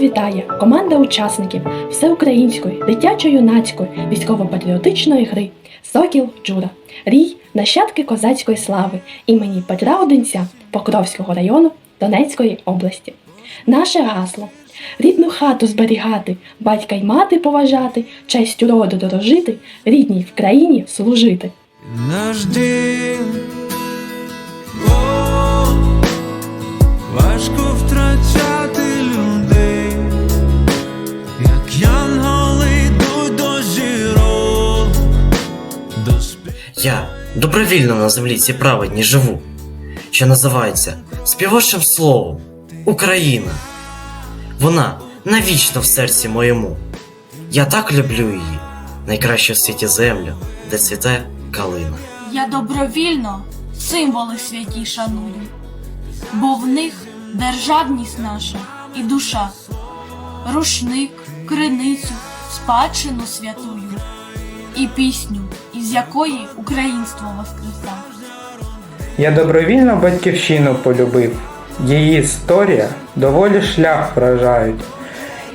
вітає команда учасників всеукраїнської дитячо-юнацької військово-патріотичної гри Сокіл Джура, рій нащадки козацької слави імені Петра Одинця Покровського району Донецької області. Наше гасло рідну хату зберігати, батька й мати поважати, честю роду дорожити, рідній в країні служити. Наш дім добровільно на землі цій праведній живу, що називається співочим словом Україна. Вона навічно в серці моєму. Я так люблю її, найкращу в світі землю, де цвіте калина. Я добровільно символи святі шаную, бо в них державність наша і душа, рушник, криницю, спадщину святую і пісню, із якої українство воскреса. Я добровільно батьківщину полюбив. Її історія доволі шлях вражають.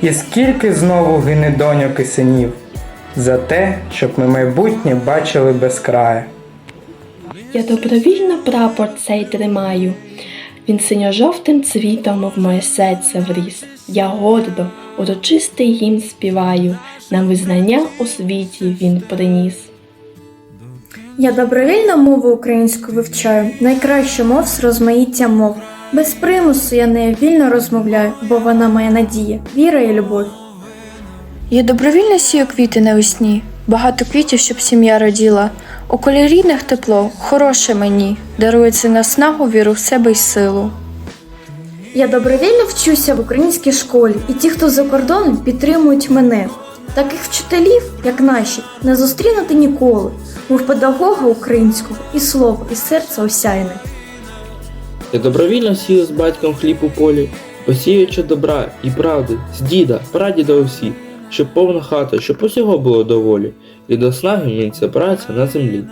І скільки знову гине доньок і синів за те, щоб ми майбутнє бачили без краю. Я добровільно прапор цей тримаю. Він синьо-жовтим цвітом в моє серце вріс. Я гордо, урочистий їм співаю. На визнання у світі він приніс. Я добровільно мову українську вивчаю, найкращу мов з розмаїття мов. Без примусу я нею вільно розмовляю, бо вона моя надія, віра і любов. Я добровільно сію квіти навесні, багато квітів, щоб сім'я роділа. У колірійних тепло, хороше мені, дарується наснагу, віру в себе й силу. Я добровільно вчуся в українській школі, і ті, хто за кордоном, підтримують мене. Таких вчителів, як наші, не зустрінути ніколи, мов педагога українського і слово, і серце осяйне. Я добровільно сію з батьком хліб у полі, посіючи добра і правди, з діда, прадіда усі, щоб повна хата, щоб усього було доволі, і до снаги мінця праця на землі.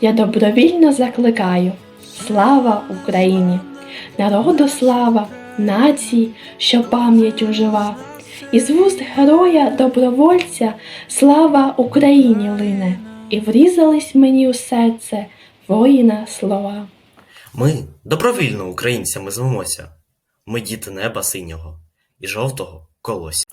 Я добровільно закликаю слава Україні, народу слава, нації, що пам'ять ужива. Із вуст героя добровольця слава Україні лине, і врізались мені у серце воїна слова. Ми добровільно українцями звемося. Ми діти неба синього і жовтого колося.